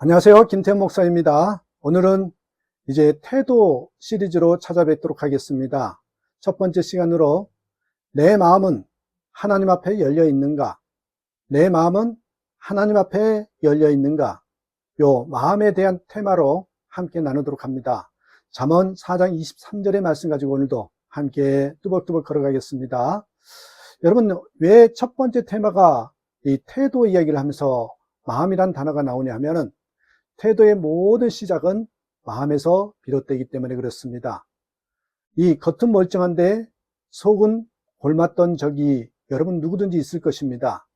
안녕하세요. 김태현 목사입니다. 오늘은 이제 태도 시리즈로 찾아뵙도록 하겠습니다. 첫 번째 시간으로 내 마음은 하나님 앞에 열려 있는가? 내 마음은 하나님 앞에 열려 있는가? 요 마음에 대한 테마로 함께 나누도록 합니다. 잠언 4장 23절의 말씀 가지고 오늘도 함께 뚜벅뚜벅 걸어가겠습니다. 여러분, 왜 첫 번째 테마가 이 태도 이야기를 하면서 마음이란 단어가 나오냐 하면은 태도의 모든 시작은 마음에서 비롯되기 때문에 그렇습니다. 이 겉은 멀쩡한데 속은 골맞던 적이 여러분 누구든지 있을 것입니다.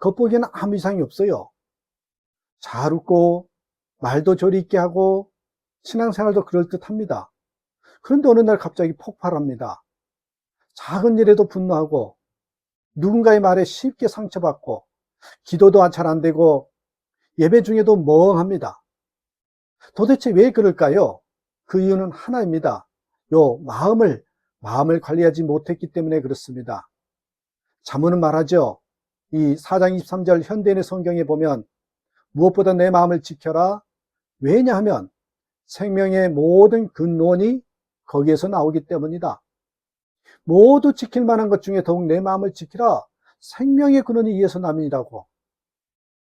겉보기에는 아무 이상이 없어요. 잘 웃고 말도 조리 있게 하고 신앙생활도 그럴듯합니다. 그런데 어느 날 갑자기 폭발합니다. 작은 일에도 분노하고 누군가의 말에 쉽게 상처받고 기도도 잘 안 되고 예배 중에도 멍합니다. 도대체 왜 그럴까요? 그 이유는 하나입니다. 요 마음을 마음을 관리하지 못했기 때문에 그렇습니다. 자문은 말하죠. 이 4장 23절 현대인의 성경에 보면 무엇보다 내 마음을 지켜라. 왜냐하면 생명의 모든 근원이 거기에서 나오기 때문이다. 모두 지킬 만한 것 중에 더욱 내 마음을 지키라. 생명의 근원이 이에서 남이라고.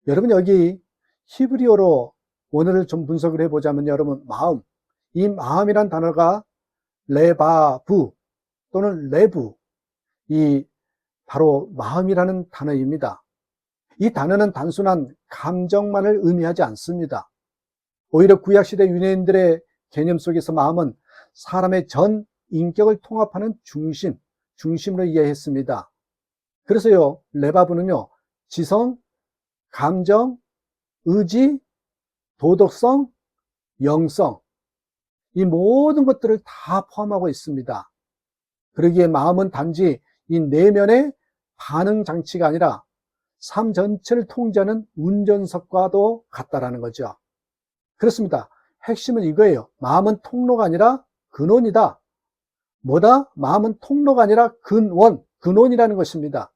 여러분 여기 히브리어로 원어를 좀 분석을 해보자면 여러분 마음 이 마음이란 단어가 레바부 또는 레부 이 바로 마음이라는 단어입니다. 이 단어는 단순한 감정만을 의미하지 않습니다. 오히려 구약시대 유대인들의 개념 속에서 마음은 사람의 전 인격을 통합하는 중심, 중심으로 이해했습니다. 그래서요, 레바부는요, 지성, 감정, 의지, 도덕성, 영성, 이 모든 것들을 다 포함하고 있습니다. 그러기에 마음은 단지 이 내면의 반응 장치가 아니라 삶 전체를 통제하는 운전석과도 같다라는 거죠. 그렇습니다. 핵심은 이거예요. 마음은 통로가 아니라 근원이다. 뭐다? 마음은 통로가 아니라 근원, 근원이라는 것입니다.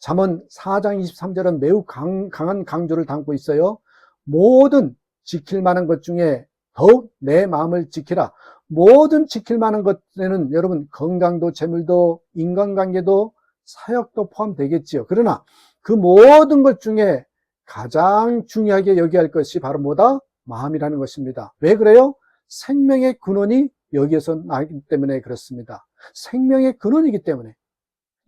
잠언 4장 23절은 매우 강, 한 강조를 담고 있어요. 모든 지킬 만한 것 중에 더욱 내 마음을 지키라. 모든 지킬 만한 것에는 여러분 건강도 재물도 인간관계도 사역도 포함되겠지요. 그러나 그 모든 것 중에 가장 중요하게 여기야 할 것이 바로 뭐다? 마음이라는 것입니다. 왜 그래요? 생명의 근원이 여기에서 나기 때문에 그렇습니다. 생명의 근원이기 때문에.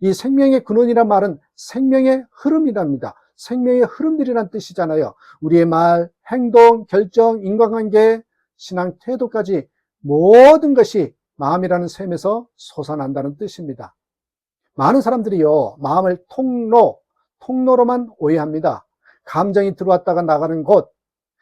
이 생명의 근원이란 말은 생명의 흐름이랍니다. 생명의 흐름들이란 뜻이잖아요. 우리의 말, 행동, 결정, 인간관계, 신앙 태도까지 모든 것이 마음이라는 셈에서 솟아난다는 뜻입니다. 많은 사람들이요, 마음을 통로, 통로로만 오해합니다. 감정이 들어왔다가 나가는 곳,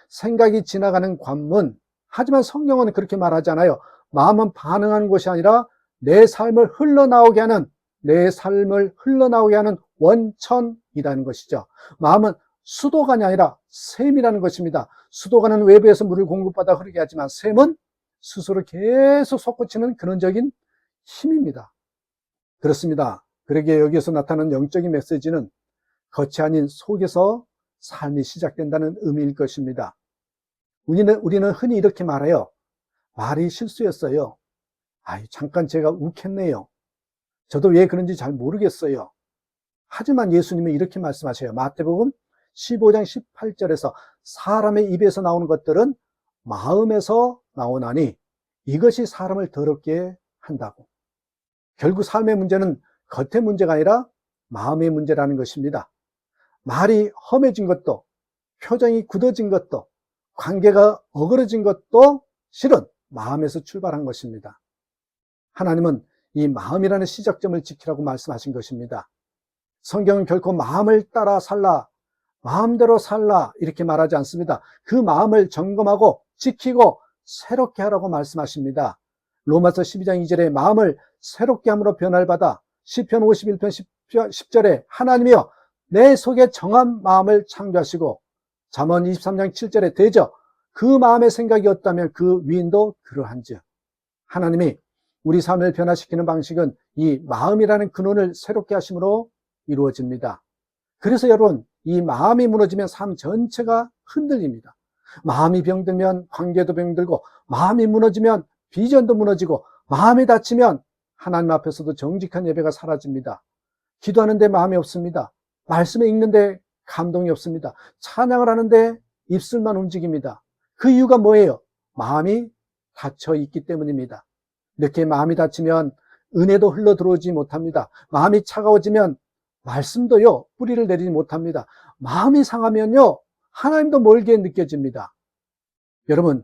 생각이 지나가는 관문. 하지만 성경은 그렇게 말하잖아요. 마음은 반응하는 것이 아니라 내 삶을 흘러나오게 하는, 내 삶을 흘러나오게 하는 원천이라는 것이죠. 마음은 수도관이 아니라 샘이라는 것입니다. 수도관은 외부에서 물을 공급받아 흐르게 하지만 샘은 스스로 계속 솟구치는 근원적인 힘입니다. 그렇습니다. 그러기에 여기에서 나타나는 영적인 메시지는 겉이 아닌 속에서 삶이 시작된다는 의미일 것입니다. 우리는, 우리는 흔히 이렇게 말해요. 말이 실수였어요. 아이, 잠깐 제가 욱했네요. 저도 왜 그런지 잘 모르겠어요. 하지만 예수님은 이렇게 말씀하셔요. 마태복음 15장 18절에서 사람의 입에서 나오는 것들은 마음에서 나오나니 이것이 사람을 더럽게 한다고. 결국 삶의 문제는 겉의 문제가 아니라 마음의 문제라는 것입니다. 말이 험해진 것도, 표정이 굳어진 것도, 관계가 어그러진 것도 실은 마음에서 출발한 것입니다. 하나님은 이 마음이라는 시작점을 지키라고 말씀하신 것입니다. 성경은 결코 마음을 따라 살라, 마음대로 살라 이렇게 말하지 않습니다. 그 마음을 점검하고 지키고 새롭게 하라고 말씀하십니다. 로마서 12장 2절에 마음을 새롭게 함으로 변화를 받아 시편 51편 10절에 하나님이여 내 속에 정한 마음을 창조하시고 잠언 23장 7절에 되죠. 그 마음의 생각이 없다면 그 위인도 그러한즉 하나님이 우리 삶을 변화시키는 방식은 이 마음이라는 근원을 새롭게 하심으로 이루어집니다. 그래서 여러분, 이 마음이 무너지면 삶 전체가 흔들립니다. 마음이 병들면 관계도 병들고, 마음이 무너지면 비전도 무너지고, 마음이 다치면 하나님 앞에서도 정직한 예배가 사라집니다. 기도하는데 마음이 없습니다. 말씀에 읽는데 감동이 없습니다. 찬양을 하는데 입술만 움직입니다. 그 이유가 뭐예요? 마음이 닫혀 있기 때문입니다. 이렇게 마음이 닫히면 은혜도 흘러 들어오지 못합니다. 마음이 차가워지면 말씀도요, 뿌리를 내리지 못합니다. 마음이 상하면요, 하나님도 멀게 느껴집니다. 여러분,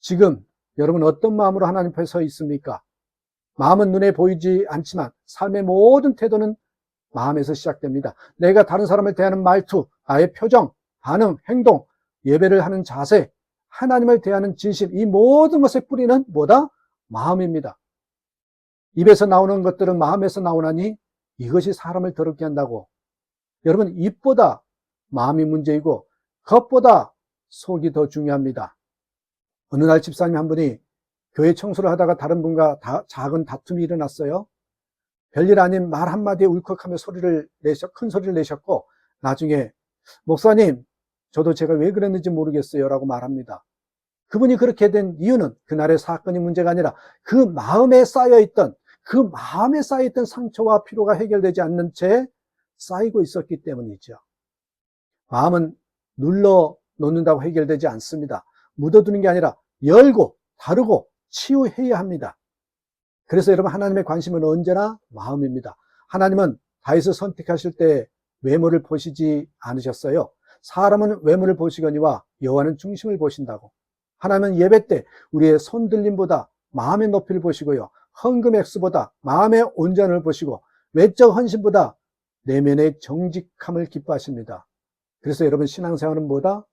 지금 여러분 어떤 마음으로 하나님 앞에 서 있습니까? 마음은 눈에 보이지 않지만 삶의 모든 태도는 마음에서 시작됩니다. 내가 다른 사람을 대하는 말투, 나의 표정, 반응, 행동, 예배를 하는 자세, 하나님을 대하는 진심, 이 모든 것의 뿌리는 뭐다? 마음입니다. 입에서 나오는 것들은 마음에서 나오나니 이것이 사람을 더럽게 한다고. 여러분, 입보다 마음이 문제이고 겉보다 속이 더 중요합니다. 어느 날 집사님 한 분이 교회 청소를 하다가 다른 분과 다- 작은 다툼이 일어났어요. 별일 아닌 말 한마디에 울컥하며 소리를 내셔, 큰 소리를 내셨고, 나중에, 목사님, 저도 제가 왜 그랬는지 모르겠어요. 라고 말합니다. 그분이 그렇게 된 이유는 그날의 사건이 문제가 아니라 그 마음에 쌓여있던, 그 마음에 쌓여있던 상처와 피로가 해결되지 않는 채 쌓이고 있었기 때문이죠. 마음은 눌러 놓는다고 해결되지 않습니다. 묻어두는 게 아니라 열고, 다루고, 치유해야 합니다. 그래서 여러분 하나님의 관심은 언제나 마음입니다. 하나님은 다윗을 선택하실 때 외모를 보시지 않으셨어요. 사람은 외모를 보시거니와 여호와는 중심을 보신다고. 하나님은 예배 때 우리의 손들림보다 마음의 높이를 보시고요. 헌금 액수보다 마음의 온전을 보시고 외적 헌신보다 내면의 정직함을 기뻐하십니다. 그래서 여러분 신앙생활은 뭐다?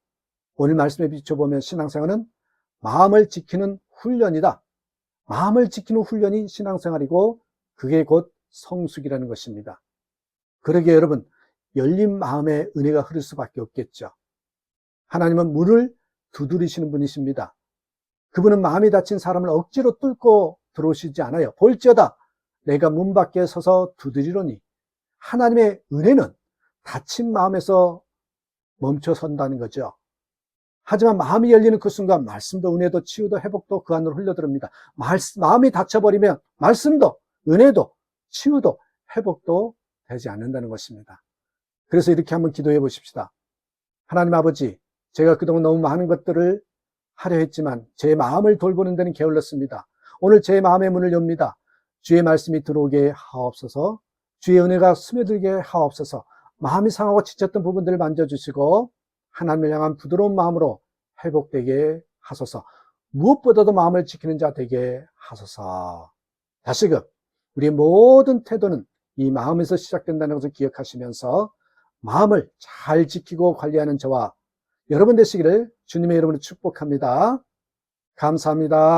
오늘 말씀에 비춰보면 신앙생활은 마음을 지키는 훈련이다. 마음을 지키는 훈련이 신앙생활이고 그게 곧 성숙이라는 것입니다. 그러기에 여러분 열린 마음에 은혜가 흐를 수밖에 없겠죠. 하나님은 문을 두드리시는 분이십니다. 그분은 마음이 닫힌 사람을 억지로 뚫고 들어오시지 않아요. 볼지어다 내가 문 밖에 서서 두드리노니 하나님의 은혜는 닫힌 마음에서 멈춰 선다는 거죠. 하지만 마음이 열리는 그 순간 말씀도 은혜도 치유도 회복도 그 안으로 흘러들어옵니다. 마음이 닫혀버리면 말씀도 은혜도 치유도 회복도 되지 않는다는 것입니다. 그래서 이렇게 한번 기도해 보십시다. 하나님 아버지, 제가 그동안 너무 많은 것들을 하려 했지만 제 마음을 돌보는 데는 게을렀습니다. 오늘 제 마음의 문을 엽니다. 주의 말씀이 들어오게 하옵소서, 주의 은혜가 스며들게 하옵소서, 마음이 상하고 지쳤던 부분들을 만져주시고 하나님을 향한 부드러운 마음으로 회복되게 하소서. 무엇보다도 마음을 지키는 자 되게 하소서. 다시금 우리의 모든 태도는 이 마음에서 시작된다는 것을 기억하시면서 마음을 잘 지키고 관리하는 저와 여러분 되시기를 주님의 이름으로 축복합니다. 감사합니다.